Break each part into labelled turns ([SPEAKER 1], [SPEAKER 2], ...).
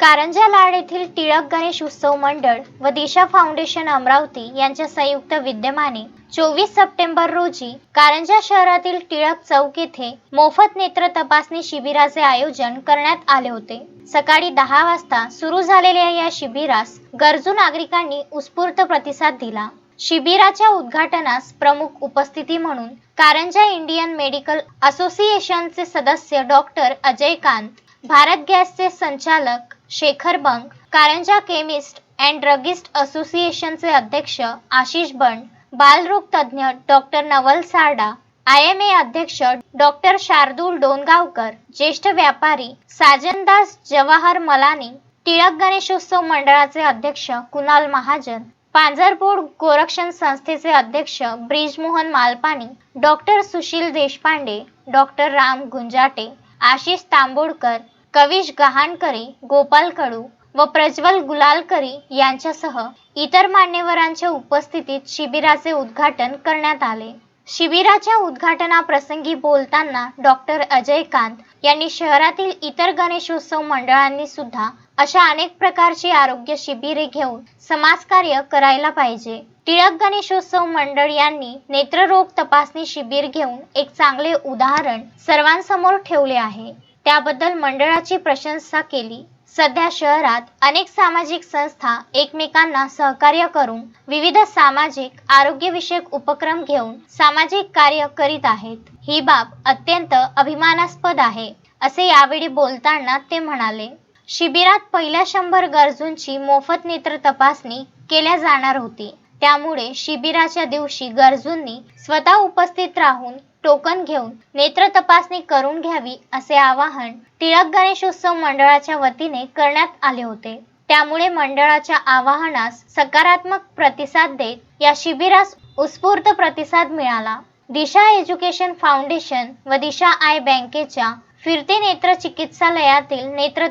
[SPEAKER 1] कारंजा लाड येथील टिळक गणेश उत्सव मंडळ व दिशा फाउंडेशन अमरावती यांच्या संयुक्त विद्यमाने चोवीस सप्टेंबर रोजी कारंजा शहरातील टिळक चौक येथे मोफत नेत्र तपासणी शिबिराचे आयोजन करण्यात आले होते. सकाळी दहा वाजता सुरू झालेल्या या शिबिरास गरजू नागरिकांनी उत्स्फूर्त प्रतिसाद दिला. शिबिराच्या उद्घाटनास प्रमुख उपस्थिती म्हणून कारंजा इंडियन मेडिकल असोसिएशनचे सदस्य डॉक्टर अजय कांत भारत गॅसचे संचालक Shekhar Bang Karanja chemist and druggist असोसिएशनचे अध्यक्ष आशिष बंड बालरोग तज्ज्ञ doctor Naval Sarda I M A अध्यक्ष डॉक्टर शार्दूल डोनगावकर ज्येष्ठ व्यापारी साजनदास जवाहर मलानी टिळक गणेशोत्सव मंडळाचे अध्यक्ष कुणाल महाजन पांझरपूर गोरक्षण संस्थेचे अध्यक्ष ब्रिजमोहन मालपानी डॉक्टर सुशील देशपांडे डॉक्टर राम गुंजाटे आशिष तांबोडकर कविश गहाणकरी गोपाल कडू व प्रज्वल गुलालकरी यांच्यासह इतर मान्यवरांच्या उपस्थितीत शिबिराचे उद्घाटन करण्यात आले. शिबिराच्या उद्घाटनाप्रसंगी बोलताना डॉक्टर अजय कांत यांनी शहरातील इतर गणेशोत्सव मंडळांनी सुद्धा अशा अनेक प्रकारची आरोग्य शिबिरे घेऊन समाजकार्य करायला पाहिजे. टिळक गणेशोत्सव मंडळ यांनी नेत्ररोग तपासणी शिबिर घेऊन एक चांगले उदाहरण सर्वांसमोर ठेवले आहे. त्याबद्दल मंडळाची प्रशंसा केली. सध्या शहरात अनेक सामाजिक संस्था एकमेकांना सहकार्य करून विविध सामाजिक आरोग्यविषयक उपक्रम घेऊन सामाजिक कार्य करीत आहेत. ही बाब अत्यंत अभिमानास्पद आहे असे यावेळी बोलताना ते म्हणाले. शिबिरात पहिल्या शंभर गरजूंची मोफत नेत्र तपासणी केल्या जाणार होती. त्यामुळे शिबिराच्या दिवशी गरजूंनी स्वतः उपस्थित राहून टोकन घेऊन नेत्र तपासणी करून घ्यावी असे आवाहन टिळक गणेशोत्सव मंडळाच्या वतीने करण्यात आले होते. त्यामुळे मंडळाच्या आवाहनास सकारात्मक प्रतिसाद देत या शिबिरास उत्स्फूर्त प्रतिसाद मिळाला. दिशा एज्युकेशन फाउंडेशन व दिशा आय बँकेच्या फिरते नेत्र चिकित्सालयातील नेत्र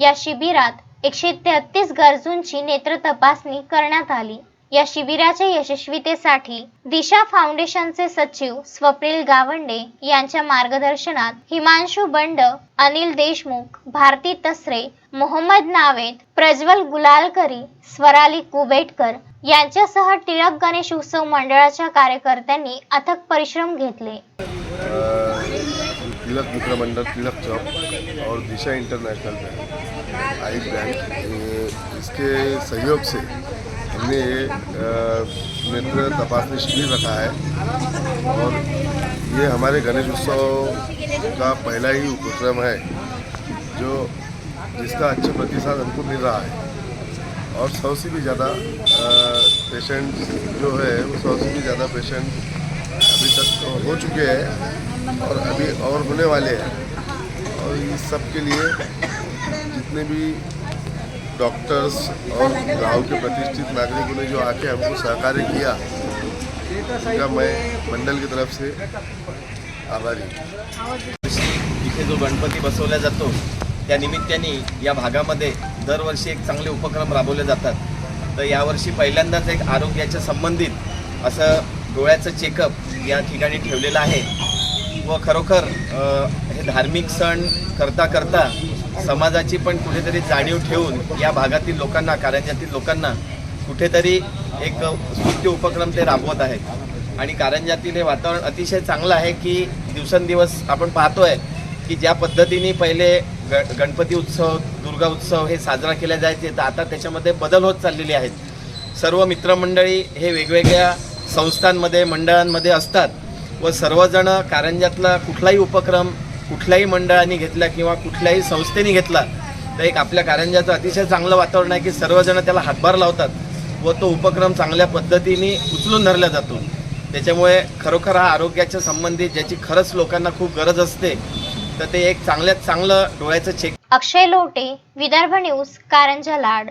[SPEAKER 1] या शिबिरात एकशे तेहतीस गरजूंची नेत्र तपासणी करण्यात आली. या शिबिराच्या यशस्वीतेसाठी दिशा फाउंडेशनचे सचिव स्वप्नील गावंडे यांच्या मार्गदर्शनात हिमांशू बंड अनिल देशमुख भारती तसरे मोहम्मद नावेद प्रज्वल गुलालकरी स्वराली कुबेटकर यांच्यासह टिळक गणेश उत्सव मंडळाच्या कार्यकर्त्यांनी अथक परिश्रम घेतले.
[SPEAKER 2] तिलक मित्र मंडल तिलक चौक और Disha international bank eye bank इसके सहयोग से हमने नेत्र तपासनी शिविर रखा है। और ये हमारे गणेश उत्सव का पहला ही उपक्रम है, जो जिसका अच्छा प्रतिसाद हमको मिल रहा है। और सौ से भी ज़्यादा पेशेंट जो है, वो सौ से भी ज़्यादा पेशेंट अभी तक तो हो चुके हैं और अभी और होने वाले हैं। और इस सब के लिए जितने भी डॉक्टर्स और गांव के प्रतिष्ठित नागरिकों ने जो आके हमको सहकार्य किया उनका मैं मंडल की तरफ से आभारी
[SPEAKER 3] इथे जो गणपती बसवला जातो त्या निमित्ताने या भागामध्ये दरवर्षी एक चांगले उपक्रम राबवले जातात. तर यावर्षी पहिल्यांदाच एक आरोग्याच्या संबंधित असं डोळ्याचं चेकअप या ठिकाणी ठेवलेलं आहे. व खरोखर हे धार्मिक सण करता करता समाजाची पण कुठेतरी जाणीव ठेवून या भागातील लोकांना कारंजातील लोकांना कुठेतरी एक स्तुत्य उपक्रम ते राबवत आहेत. आणि कारंजातील हे वातावरण अतिशय चांगलं आहे की दिवसेंदिवस आपण पाहतोय की ज्या पद्धतीने पहिले ग गणपती उत्सव दुर्गा उत्सव हे साजरा केले जायचे तर आता त्याच्यामध्ये बदल होत चाललेले आहेत. सर्व मित्रमंडळी हे वेगवेगळ्या संस्थांमध्ये मंडळांमध्ये असतात व सर्वजण कारंजातला कुठलाही उपक्रम कुठल्याही मंडळाने घेतला किंवा कुठल्याही संस्थेने घेतला तर एक आपल्या कारंजाचं अतिशय चांगलं वातावरण आहे की सर्वजण त्याला हातभार लावतात व तो उपक्रम चांगल्या पद्धतीने उचलून धरला जातो. त्याच्यामुळे खरोखर हा आरोग्याच्या संबंधित ज्याची खरंच लोकांना खूप गरज असते तर ते एक चांगल्यात चांगलं डोळ्याचं चेक
[SPEAKER 1] अक्षय लोटे विदर्भ न्यूज कारंजा लाड.